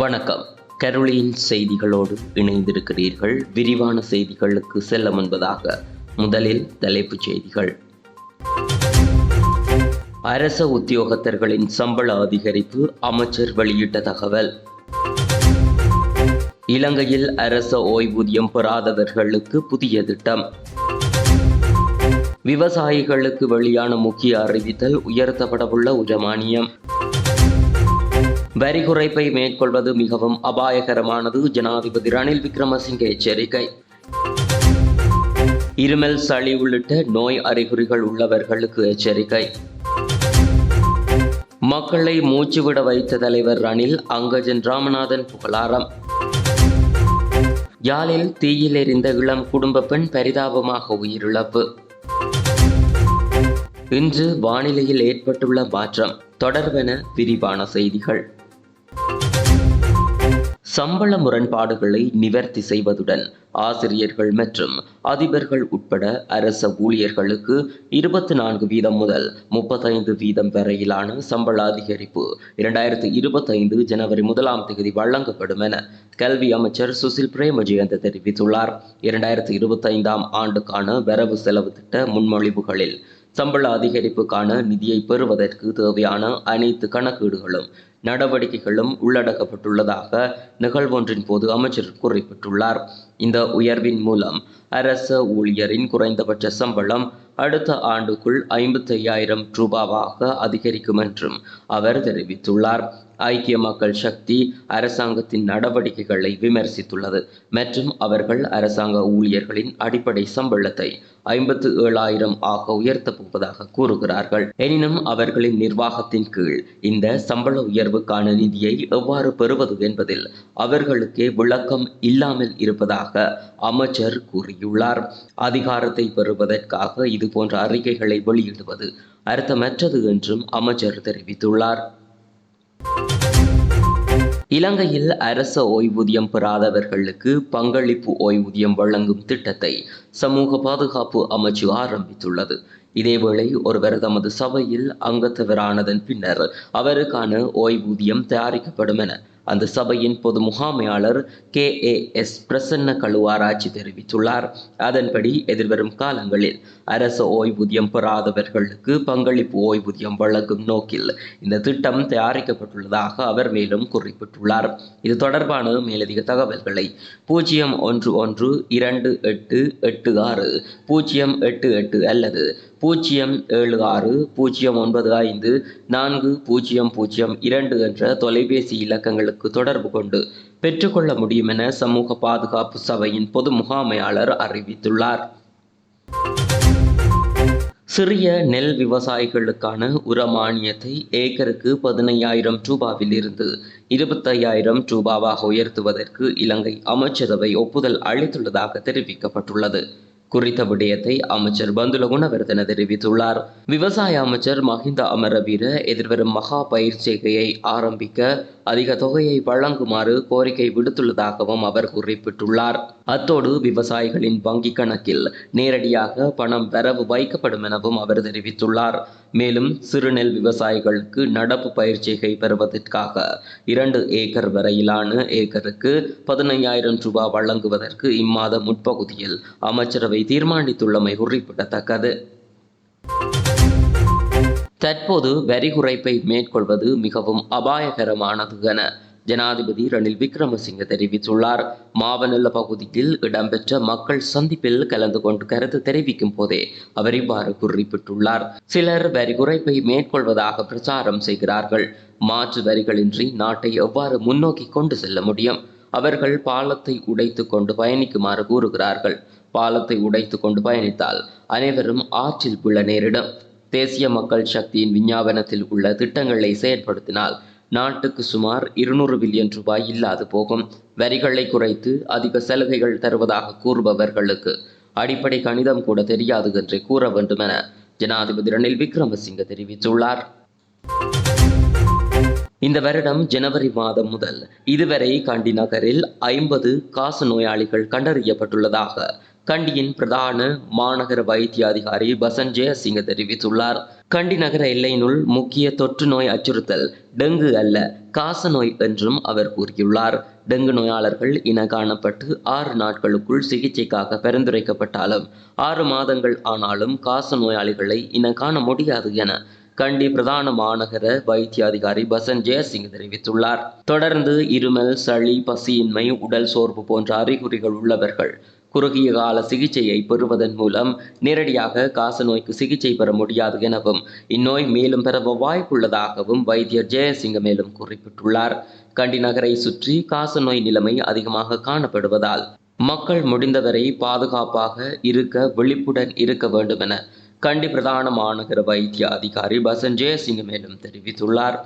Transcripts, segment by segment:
வணக்கம். கரோலியின் செய்திகளோடு இணைந்திருக்கிறீர்கள். விரிவான செய்திகளுக்கு செல்ல முன்பதாக முதலில் தலைப்புச் செய்திகள். அரச உத்தியோகத்தர்களின் சம்பள அதிகரிப்பு அமைச்சர் வெளியிட்ட தகவல். இலங்கையில் அரச ஓய்வூதியம் பெறாதவர்களுக்கு புதிய திட்டம். விவசாயிகளுக்கு வெளியான முக்கிய அறிவித்தல் உயர்த்தப்படவுள்ள உரமானியம் வரி குறைப்பை மேற்கொள்வது மிகவும் அபாயகரமானது ஜனாதிபதி ரணில் விக்ரமசிங்கே எச்சரிக்கை. இருமல் சளி உள்ளிட்ட நோய் அறிகுறிகள் உள்ளவர்களுக்கு எச்சரிக்கை. மக்களை மூச்சுவிட வைத்த தலைவர் ரணில் அங்கஜன் ராமநாதன் புகழாரம். யாழில் தீயில் எரிந்த இளம் குடும்ப பெண் பரிதாபமாக உயிரிழப்பு. இன்று வானிலையில் ஏற்பட்டுள்ள மாற்றம் தொடர்பென விரிவான செய்திகள். சம்பள முரண்பாடுகளை நிவர்த்தி செய்வதுடன் ஆசிரியர்கள் மற்றும் அதிபர்கள் உட்பட அரச ஊழியர்களுக்கு இருபத்தி நான்கு வீதம் முதல் முப்பத்தைந்து வீதம் வரையிலான சம்பள அதிகரிப்பு இரண்டாயிரத்தி இருபத்தைந்து ஜனவரி முதலாம் தேதி வழங்கப்படும் என கல்வி அமைச்சர் சுசில் பிரேமஜெயந்த் தெரிவித்துள்ளார். இரண்டாயிரத்தி இருபத்தைந்தாம் ஆண்டுக்கான வரவு செலவு திட்ட முன்மொழிவுகளில் சம்பள அதிகரிப்புக்கான நிதியை பெறுவதற்கு தேவையான அனைத்து கணக்கீடுகளும் நடவடிக்கைகளும் உள்ளடக்கப்பட்டுள்ளதாக நிகழ்வொன்றின் போது அமைச்சர் குறிப்பிட்டுள்ளார். இந்த உயர்வின் மூலம் அரச ஊழியரின் குறைந்தபட்ச சம்பளம் அடுத்த ஆண்டுக்குள் ஐம்பத்தி ஐயாயிரம் ரூபாவாக அதிகரிக்கும் என்றும் அவர் தெரிவித்துள்ளார். ஐக்கிய மக்கள் சக்தி அரசாங்கத்தின் நடவடிக்கைகளை விமர்சித்துள்ளது. மற்றும் அவர்கள் அரசாங்க ஊழியர்களின் அடிப்படை சம்பளத்தை ஐம்பத்து ஏழாயிரம் ஆக உயர்த்தப் போவதாக கூறுகிறார்கள். எனினும் அவர்களின் நிர்வாகத்தின் கீழ் இந்த சம்பள உயர்வுக்கான நிதியை எவ்வாறு பெறுவது என்பதில் அவர்களுக்கே விளக்கம் இல்லாமல் இருப்பதாக அமைச்சர் கூறியுள்ளார். அதிகாரத்தை பெறுவதற்காக இது போன்ற அறிக்கைகளை வெளியிடுவது அர்த்தமற்றது என்றும் அமைச்சர் தெரிவித்துள்ளார். இலங்கையில் அரச ஓய்வூதியம் பெறாதவர்களுக்கு பங்களிப்பு ஓய்வூதியம் வழங்கும் திட்டத்தை சமூக பாதுகாப்பு அமைச்சு ஆரம்பித்துள்ளது. இதேவேளை ஒருவர் தமது சபையில் அங்கத்தவரானதன் பின்னர் அவருக்கான ஓய்வூதியம் தயாரிக்கப்படும் என அந்த சபையின் பொது முகாமையாளர் K. A. S. Prasanna Kaluarachchi தெரிவித்துள்ளார். அதன்படி எதிர்வரும் காலங்களில் அரச ஓய்வூதியம் பெறாதவர்களுக்கு பங்களிப்பு ஓய்வூதியம் வழங்கும் நோக்கில் இந்த திட்டம் தயாரிக்கப்பட்டுள்ளதாக அவர் மேலும் குறிப்பிட்டுள்ளார். இது தொடர்பான மேலதிக தகவல்களை பூஜ்ஜியம் ஒன்று ஒன்று இரண்டு எட்டு எட்டு ஆறு பூஜ்ஜியம் எட்டு எட்டு அல்லது பூஜ்ஜியம் ஏழு ஆறு பூஜ்ஜியம் ஒன்பது ஐந்து நான்கு பூஜ்ஜியம் பூஜ்ஜியம் இரண்டு என்ற தொலைபேசி இலக்கங்களுக்கு தொடர்பு கொண்டு பெற்றுக்கொள்ள முடியும் என சமூக பாதுகாப்பு சபையின் பொது முகாமையாளர் அறிவித்துள்ளார். சிறிய நெல் விவசாயிகளுக்கான உர மானியத்தை ஏக்கருக்கு பதினையாயிரம் ரூபாவில் இருந்து இருபத்தையாயிரம் ரூபாவாக உயர்த்துவதற்கு இலங்கை அமைச்சரவை ஒப்புதல் அளித்துள்ளதாக தெரிவிக்கப்பட்டுள்ளது. குறித்த விடயத்தை அமைச்சர் பந்துல குணவர்தன தெரிவித்துள்ளார். விவசாய அமைச்சர் மஹிந்த அமரவீர எதிர்வரும் மகா பயிர் செய்கையை ஆரம்பிக்க அதிக தொகையை வழங்குமாறு கோரிக்கை விடுத்துள்ளதாகவும் அவர் குறிப்பிட்டுள்ளார். அத்தோடு விவசாயிகளின் வங்கி கணக்கில் நேரடியாக பணம் வரவு வைக்கப்படும் எனவும் அவர் தெரிவித்துள்ளார். மேலும் சிறுநெல் விவசாயிகளுக்கு நடப்பு பயிற்சிகை பெறுவதற்காக இரண்டு ஏக்கர் வரையிலான ஏக்கருக்கு பதினையாயிரம் ரூபாய் வழங்குவதற்கு இம்மாத முற்பகுதியில் அமைச்சரவை தீர்மானித்துள்ளமை குறிப்பிடத்தக்கது தற்போது வரி குறைப்பை மேற்கொள்வது மிகவும் அபாயகரமானது என ஜனாதிபதி ரணில் விக்ரமசிங்க தெரிவித்துள்ளார். மாவனல்ல பகுதியில் இடம்பெற்ற மக்கள் சந்திப்பில் கலந்து கொண்டு கருத்து தெரிவிக்கும் போதே அவர் இவ்வாறு குறிப்பிட்டுள்ளார். சிலர் வரி குறைப்பை மேற்கொள்வதாக பிரச்சாரம் செய்கிறார்கள். மாற்று வரிகளின்றி நாட்டை எவ்வாறு முன்னோக்கி கொண்டு செல்ல முடியும்? அவர்கள் பாலத்தை உடைத்து கொண்டு பயணிக்குமாறு கூறுகிறார்கள். பாலத்தை உடைத்து கொண்டு பயணித்தால் அனைவரும் ஆற்றில் விழ நேரிடும். தேசிய மக்கள் சக்தியின் விஞ்ஞாபனத்தில் உள்ள திட்டங்களை செயற்படுத்தினால் நாட்டுக்கு சுமார் இருநூறு பில்லியன் ரூபாய் இல்லாது போகும். வரிகளை குறைத்து அதிக சலுகைகள் தருவதாக கூறுபவர்களுக்கு அடிப்படை கணிதம் கூட தெரியாது என்று கூற வேண்டும் என ஜனாதிபதி ரணில் விக்ரமசிங்க தெரிவித்துள்ளார். இந்த வருடம் ஜனவரி மாதம் முதல் இதுவரை கண்டி நகரில் ஐம்பது காச நோயாளிகள் கண்டறியப்பட்டுள்ளதாக கண்டியின் பிரதான மாநகர வைத்திய அதிகாரி பசன் ஜெயசிங்க தெரிவித்துள்ளார். கண்டி நகர எல்லையினுள் முக்கிய தொற்று நோய் அச்சுறுத்தல் டெங்கு அல்ல காச நோய் என்றும் அவர் கூறியுள்ளார். டெங்கு நோயாளர்கள் இன காணப்பட்டு ஆறு நாட்களுக்குள் சிகிச்சைக்காக பரிந்துரைக்கப்பட்டாலும் ஆறு மாதங்கள் ஆனாலும் காச நோயாளிகளை இன காண முடியாது என கண்டி பிரதான மாநகர வைத்திய அதிகாரி பசன் ஜெயசிங் தெரிவித்துள்ளார். தொடர்ந்து இருமல் சளி பசியின்மை உடல் சோர்வு போன்ற அறிகுறிகள் உள்ளவர்கள் குறுகிய கால சிகிச்சையை பெறுவதன் மூலம் நேரடியாக காசநோய்க்கு சிகிச்சை பெற முடியாது எனவும் இந்நோய் மேலும் பெற வாய்ப்புள்ளதாகவும் வைத்தியர் ஜெயசிங்க மேலும் குறிப்பிட்டுள்ளார். கண்டி நகரை சுற்றி காசநோய் நிலைமை அதிகமாக காணப்படுவதால் மக்கள் முடிந்தவரை பாதுகாப்பாக இருக்க விழிப்புடன் இருக்க வேண்டும் என கண்டி பிரதான மாநகர வைத்திய அதிகாரி பசன் ஜெயசிங்க மேலும் தெரிவித்துள்ளார்.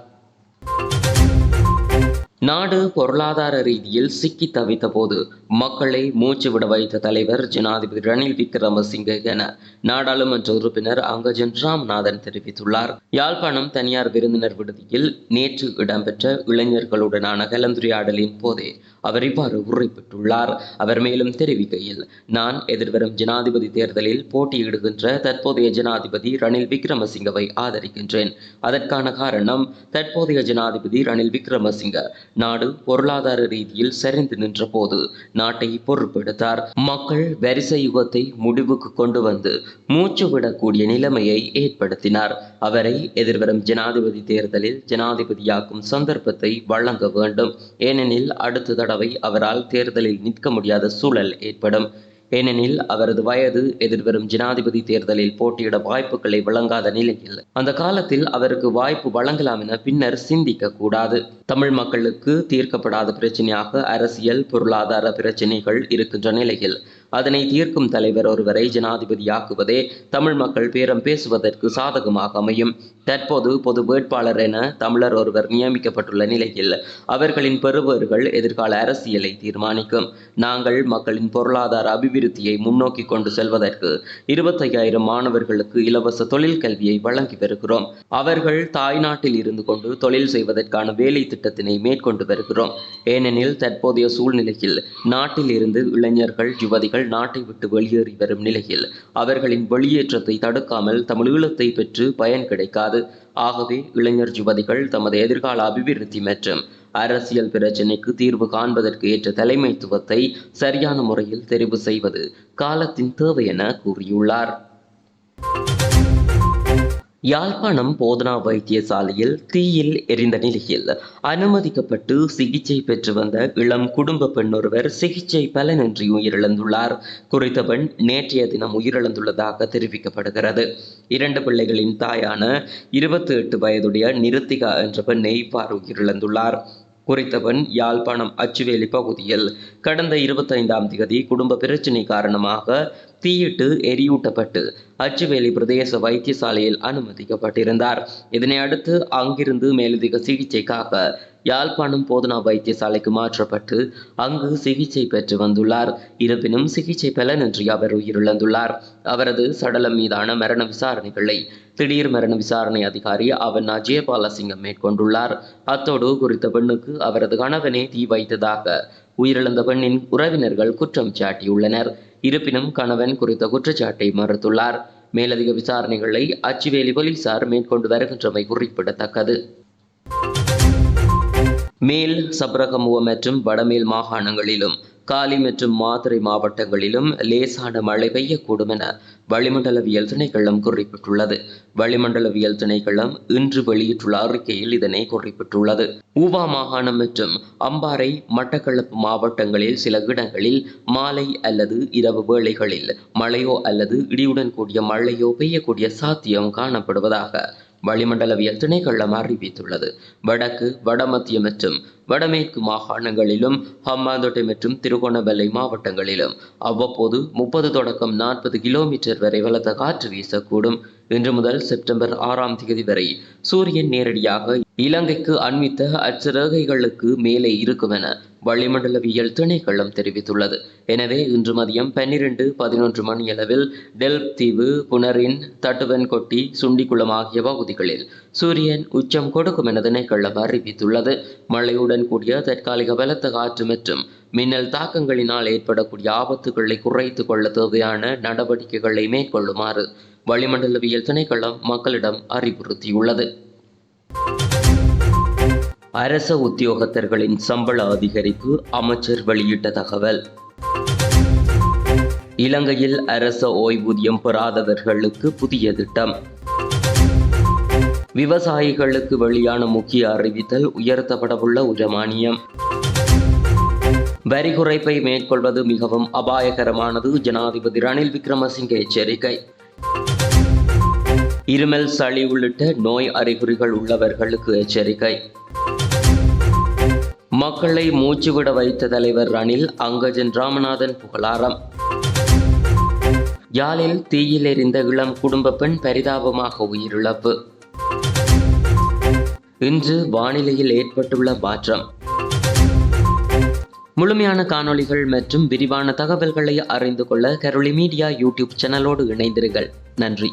நாடு பொருளாதார ரீதியில் சிக்கி தவித்த போது மக்களை மூச்சு விட வைத்த தலைவர் ஜனாதிபதி ரணில் விக்ரமசிங்கே என நாடாளுமன்ற உறுப்பினர் அங்கஜன் ராம்நாதன் தெரிவித்துள்ளார். யாழ்ப்பாணம் தனியார் விருந்தினர் விடுதியில் நேற்று இடம்பெற்ற இளைஞர்களுடனான கலந்துரையாடலின் போதே அவர் இவ்வாறு குறிப்பிட்டுள்ளார் அவர் மேலும் தெரிவிக்கையில் நான் எதிர்வரும் ஜனாதிபதி தேர்தலில் போட்டியிடுகின்ற தற்போதைய ஜனாதிபதி ரணில் விக்ரமசிங்கவை ஆதரிக்கின்றேன். அதற்கான காரணம் தற்போதைய ஜனாதிபதி ரணில் விக்ரமசிங்க நாடு பொருளாதார ரீதியில் சரிந்து நின்றபோது நாட்டை பொறுப்பெடுத்தார் மக்கள் வரிசை யுகத்தை முடிவுக்கு கொண்டு வந்து மூச்சு விடக்கூடிய நிலைமையை ஏற்படுத்தினார். அவரை எதிர்வரும் ஜனாதிபதி தேர்தலில் ஜனாதிபதியாக்கும் சந்தர்ப்பத்தை வழங்க வேண்டும். ஏனெனில் அடுத்த தடவை அவரால் தேர்தலில் நிற்க முடியாத சூழல் ஏற்படும். ஏனெனில் அவரது வயது எதிர்வரும் ஜனாதிபதி தேர்தலில் போட்டியிட வாய்ப்புகளை வழங்காத நிலையில் அந்த காலத்தில் அவருக்கு வாய்ப்பு வழங்கலாம் என பின்னர் சிந்திக்க கூடாது. தமிழ் மக்களுக்கு தீர்க்கப்படாத பிரச்சனையாக அரசியல் பொருளாதார பிரச்சனைகள் இருக்கின்ற நிலையில் அதனை தீர்க்கும் தலைவர் ஒருவரை ஜனாதிபதியாக்குவதே தமிழ் மக்கள் பேரம் பேசுவதற்கு சாதகமாக அமையும். தற்போது பொது வேட்பாளர் என தமிழர் ஒருவர் நியமிக்கப்பட்டுள்ள நிலையில் அவர்களின் பெறுபவர்கள் எதிர்கால அரசியலை தீர்மானிக்கும். நாங்கள் மக்களின் பொருளாதார அபிவிருத்தியை முன்னோக்கி கொண்டு செல்வதற்கு இருபத்தையாயிரம் மாணவர்களுக்கு இலவச தொழில் கல்வியை வழங்கி வருகிறோம். அவர்கள் தாய்நாட்டில் இருந்து கொண்டு தொழில் செய்வதற்கான வேலை திட்டத்தினை மேற்கொண்டு வருகிறோம். ஏனெனில் தற்போதைய சூழ்நிலையில் நாட்டில் இருந்து இளைஞர்கள் யுவதிகள் நாட்டை விட்டு வெளியேறி வரும் நிலையில் அவர்களின் வெளியேற்றத்தை தடுக்காமல் தமிழீழத்தை பெற்று பயன் கிடைக்காது. ஆகவே இளைஞர் யுவதிகள் தமது எதிர்கால அபிவிருத்தி மற்றும் அரசியல் பிரச்சினைக்கு தீர்வு காண்பதற்கு ஏற்ற தலைமைத்துவத்தை சரியான முறையில் தெரிவு செய்வது காலத்தின் தேவை என கூறியுள்ளார். யாழ்ப்பாணம் போதனா வைத்தியசாலையில் தீயில் எரிந்த நிலையில் அனுமதிக்கப்பட்டு சிகிச்சை பெற்று வந்த இளம் குடும்ப பெண்ணொருவர் சிகிச்சை பலனின்றி உயிரிழந்துள்ளார். குறித்த பெண் நேற்றைய தினம் உயிரிழந்துள்ளதாக தெரிவிக்கப்படுகிறது. இரண்டு பிள்ளைகளின் தாயான இருபத்தி எட்டு வயதுடைய நிருத்திகா என்ற பெண்ணை இவ்வாறு உயிரிழந்துள்ளார். குறித்தவன் யாழ்ப்பாணம் அச்சுவேலி பகுதியில் கடந்த இருபத்தைந்தாம் தேதி குடும்ப பிரச்சினை காரணமாக தீயிட்டு எரியூட்டப்பட்டு அச்சுவேலி பிரதேச வைத்தியசாலையில் அனுமதிக்கப்பட்டிருந்தார். இதனை அடுத்து அங்கிருந்து மேலதிக சிகிச்சைக்காக யாழ்ப்பாணம் போதனா வைத்தியசாலைக்கு மாற்றப்பட்டு அங்கு சிகிச்சை பெற்று வந்துள்ளார். இருப்பினும் சிகிச்சை பலனின்றி அவர் உயிரிழந்துள்ளார். அவரது சடலம் மீதான மரண விசாரணைகளை திடீர் மரண விசாரணை அதிகாரி அவன் அஜயபாலசிங்கம் மேற்கொண்டுள்ளார். அத்தோடு குறித்த பெண்ணுக்கு அவரது கணவனே தீ வைத்ததாக உயிரிழந்த பெண்ணின் உறவினர்கள் குற்றம் சாட்டியுள்ளனர். இருப்பினும் கணவன் குறித்த குற்றச்சாட்டை மறுத்துள்ளார். மேலதிக விசாரணைகளை அச்சுவேலி போலீசார் மேற்கொண்டு வருகின்றமை குறிப்பிடத்தக்கது. மேல் சப்ரகமுவ மற்றும் வடமேல் மாகாணங்களிலும் காலி மற்றும் மாத்தறை மாவட்டங்களிலும் லேசான மழை பெய்யக்கூடும் என வளிமண்டலவியல் திணைக்களம் குறிப்பிட்டுள்ளது. வளிமண்டலவியல் திணைக்களம் இன்று வெளியிட்டுள்ள அறிக்கையில் இதனை குறிப்பிட்டுள்ளது. ஊவா மாகாணம் மற்றும் அம்பாறை மட்டக்களப்பு மாவட்டங்களில் சில இடங்களில் மாலை அல்லது இரவு வேளைகளில் மழையோ அல்லது இடியுடன் கூடிய மழையோ பெய்யக்கூடிய சாத்தியம் காணப்படுவதாக வளிமண்டலவியல் திணைக்களம் அறிவித்துள்ளது வடக்கு வடமத்திய மற்றும் வடமேற்கு மாகாணங்களிலும் ஹம்மாந்தோட்டை மற்றும் திருகோணமலை மாவட்டங்களிலும் அவ்வப்போது முப்பது தொடக்கம் நாற்பது கிலோமீட்டர் வரை பலத்த காற்று வீசக்கூடும். இன்று முதல் செப்டம்பர் ஆறாம் தேதி வரை சூரியன் நேரடியாக இலங்கைக்கு அண்மித்த அச்சரேகைகளுக்கு மேலே இருக்கும் என வளிமண்டலவியல் திணைக்களம் தெரிவித்துள்ளது. எனவே இன்று மதியம் பன்னிரண்டு பதினொன்று மணியளவில் டெல்ப் தீவு புனரின் தட்டுவன்கொட்டி சுண்டிக்குளம் ஆகிய பகுதிகளில் சூரியன் உச்சம் கொடுக்கும் என திணைக்களம் அறிவித்துள்ளது. மழையுடன் கூடிய தற்காலிக பலத்த காற்று மற்றும் மின்னல் தாக்கங்களினால் ஏற்படக்கூடிய ஆபத்துகளை குறைத்து கொள்ள தேவையான நடவடிக்கைகளை மேற்கொள்ளுமாறு வளிமண்டலவியல் திணைக்களம் மக்களிடம் அறிவுறுத்தியுள்ளது. அரச உத்தியோகத்தர்களின் சம்பள அதிகரிப்பு அமைச்சர் வெளியிட்ட தகவல். இலங்கையில் அரச ஓய்வூதியம் பெறாதவர்களுக்கு புதிய திட்டம். விவசாயிகளுக்கு வெளியான முக்கிய அறிவித்தல் உயர்த்தப்படவுள்ள உஜமானியம். வரி குறைப்பை மேற்கொள்வது மிகவும் அபாயகரமானது ஜனாதிபதி ரணில் விக்ரமசிங்கே எச்சரிக்கை. இருமல் சளி உள்ளிட்ட நோய் அறிகுறிகள் உள்ளவர்களுக்கு எச்சரிக்கை. மக்களை மூச்சுவிட வைத்த தலைவர் ரணில் அங்கஜன் ராமநாதன் புகழாரம். யாழில் தீயில் எரிந்த இளம் குடும்ப பெண் பரிதாபமாக உயிரிழப்பு. இன்று வானிலையில் ஏற்பட்டுள்ள மாற்றம். முழுமையான காணொளிகள் மற்றும் விரிவான தகவல்களை அறிந்து கொள்ள கரோலி மீடியா யூடியூப் சேனலோடு இணைந்திருங்கள். நன்றி.